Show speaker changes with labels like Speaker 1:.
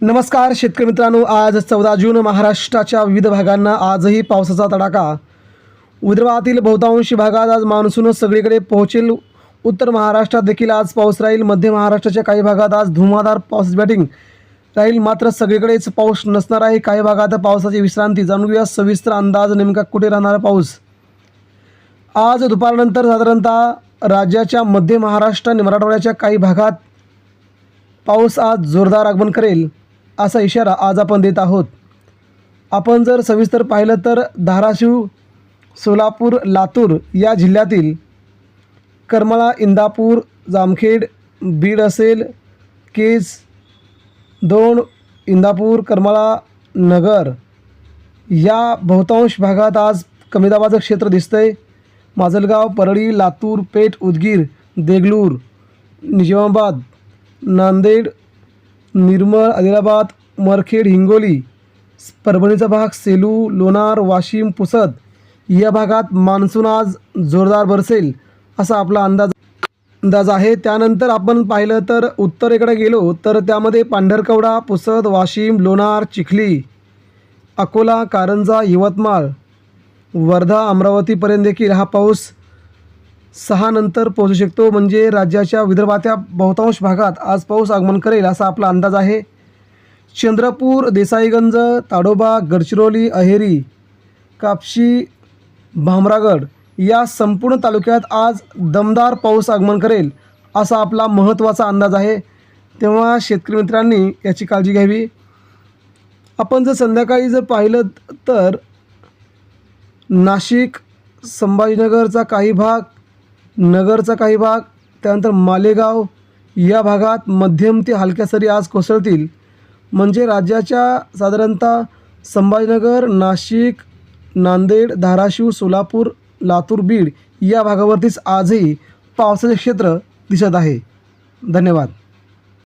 Speaker 1: नमस्कार शेतकरी मित्रांनो. आज चौदा जून महाराष्ट्राच्या विविध भागांना आजही पावसाचा तडाखा. विदर्भातील बहुतांश भागात आज मान्सून सगळीकडे पोहोचेल. उत्तर महाराष्ट्रात देखील आज पाऊस राहील. मध्य महाराष्ट्राच्या काही भागात आज धुमाधार पाऊस बॅटिंग राहील. मात्र सगळीकडेच पाऊस नसणार आहे. काही भागात पावसाची विश्रांती जाणून घेऊया सविस्तर अंदाज नेमका कुठे राहणारा पाऊस? आज दुपारनंतर साधारणतः राज्याच्या मध्य महाराष्ट्र आणि मराठवाड्याच्या काही भागात पाऊस आज जोरदार आगमन करेल. असा इशारा आज आपण देत आहोत. आपण जर सविस्तर पाहिलं तर धाराशिव सोलापूर लातूर या जिल्ह्यातील करमाळा इंदापूर जामखेड बीड असेल केज दोन इंदापूर करमाळा नगर या बहुतांश भागात आज कमी दाबाचं क्षेत्र आहे माजलगाव परळी लातूर पेठ उदगीर देगलूर निजामाबाद नांदेड निर्मळ आदिलाबाद मरखेड हिंगोली परभणीचा भाग सेलू लोणार वाशिम पुसद या भागात मान्सून आज जोरदार बरसेल असा आपला अंदाज अंदाज आहे. त्यानंतर आपण पाहिलं तर उत्तरेकडे गेलो तर त्यामध्ये पांढरकवडा पुसद वाशिम लोणार चिखली अकोला कारंजा यवतमाळ वर्धा अमरावतीपर्यंत देखील हा पाऊस सहानंतर पोहोचू शकतो. म्हणजे राज्याच्या विदर्भाच्या बहुतांश भागात आज पाऊस आगमन करेल असा आपला अंदाज आहे. चंद्रपूर देसाईगंज ताडोबा गडचिरोली अहेरी कापशी भामरागड या संपूर्ण तालुक्यात आज दमदार पाऊस आगमन करेल असा आपला महत्त्वाचा अंदाज आहे. तेव्हा शेतकरी मित्रांनी याची काळजी घ्यावी. आपण जर संध्याकाळी जर पाहिलं तर नाशिक संभाजीनगरचा काही भाग नगरचा काही भाग त्यानंतर मालेगाव या भागात मध्यम ते हलक्या सरी आज कोसळतील. म्हणजे राज्याच्या साधारणतः संभाजीनगर नाशिक नांदेड धाराशिव सोलापूर लातूर बीड या भागावरतीच आजही पावसाचे क्षेत्र दिसत आहे. धन्यवाद.